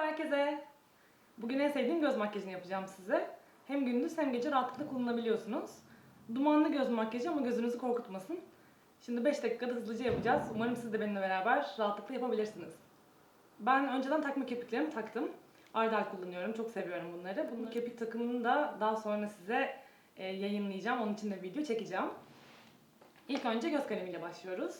herkese. Bugün en sevdiğim göz makyajını yapacağım size. Hem gündüz hem gece rahatlıkla kullanabiliyorsunuz. Dumanlı göz makyajı ama gözünüzü korkutmasın. Şimdi 5 dakikada hızlıca yapacağız. Umarım siz de benimle beraber rahatlıkla yapabilirsiniz. Ben önceden takma kirpiklerimi taktım. Ardal kullanıyorum. Çok seviyorum bunları. Bunun kirpik takımını da daha sonra size e, yayınlayacağım. Onun için de video çekeceğim. İlk önce göz kalemiyle başlıyoruz.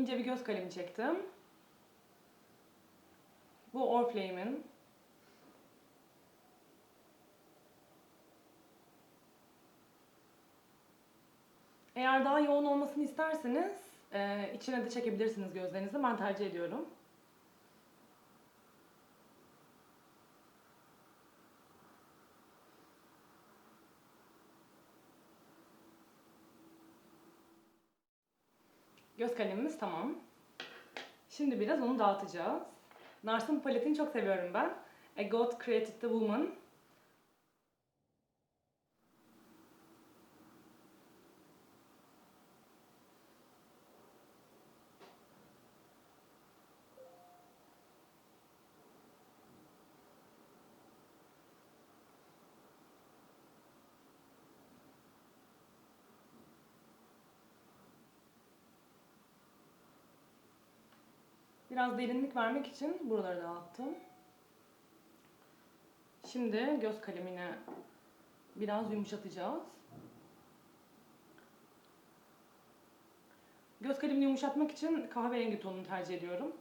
İnce bir göz kalemi çektim. Bu Oriflame'in. Eğer daha yoğun olmasını isterseniz e, içine de çekebilirsiniz gözlerinizi. Ben tercih ediyorum. Göz kalemimiz tamam. Şimdi biraz onu dağıtacağız. Nars'ın paletini çok seviyorum ben. A God Created the Woman. Biraz derinlik vermek için buraları dağıttım. Şimdi göz kalemine biraz yumuşatacağız. Göz kalemini yumuşatmak için kahverengi tonunu tercih ediyorum.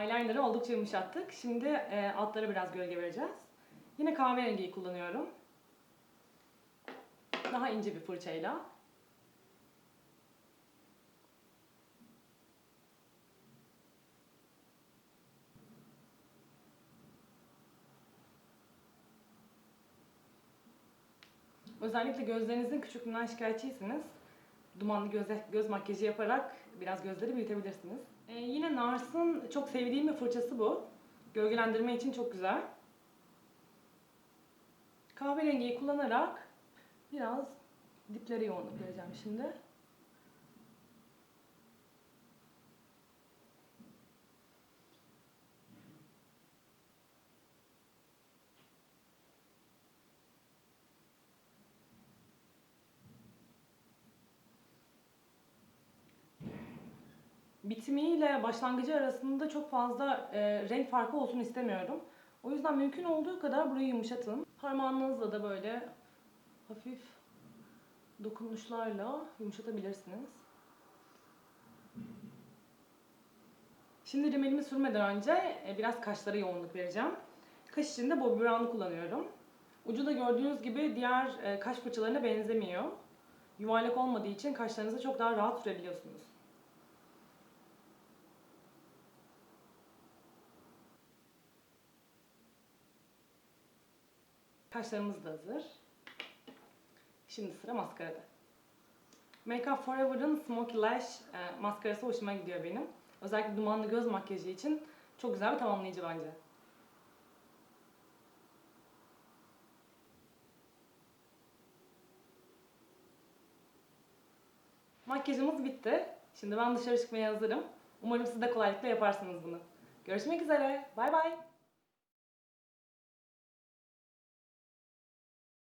Eyeliner'ı oldukça yumuşattık. Şimdi e, altlara biraz gölge vereceğiz. Yine kahverengiyi kullanıyorum. Daha ince bir fırçayla. Özellikle gözlerinizin küçüklüğünden şikayetçiyseniz dumanlı göz, göz makyajı yaparak biraz gözleri büyütebilirsiniz. Ee, yine Nars'ın çok sevdiğim bir fırçası bu. Gölgelendirme için çok güzel. Kahverengiyi kullanarak biraz diplere yoğunluk vereceğim şimdi. Bitimiyle başlangıcı arasında çok fazla e, renk farkı olsun istemiyorum. O yüzden mümkün olduğu kadar burayı yumuşatın. Parmağınızla da böyle hafif dokunuşlarla yumuşatabilirsiniz. Şimdi rimelimi sürmeden önce e, biraz kaşlara yoğunluk vereceğim. Kaş için de Bobbi Brown'u kullanıyorum. Ucu da gördüğünüz gibi diğer e, kaş fırçalarına benzemiyor. Yuvarlak olmadığı için kaşlarınızı çok daha rahat sürebiliyorsunuz. Kaşlarımız da hazır. Şimdi sıra maskarada. Make Up For Ever'ın Smoky Lash e, maskarası hoşuma gidiyor benim. Özellikle dumanlı göz makyajı için çok güzel bir tamamlayıcı bence. Makyajımız bitti. Şimdi ben dışarı çıkmaya hazırım. Umarım siz de kolaylıkla yaparsınız bunu. Görüşmek üzere. Bay bay.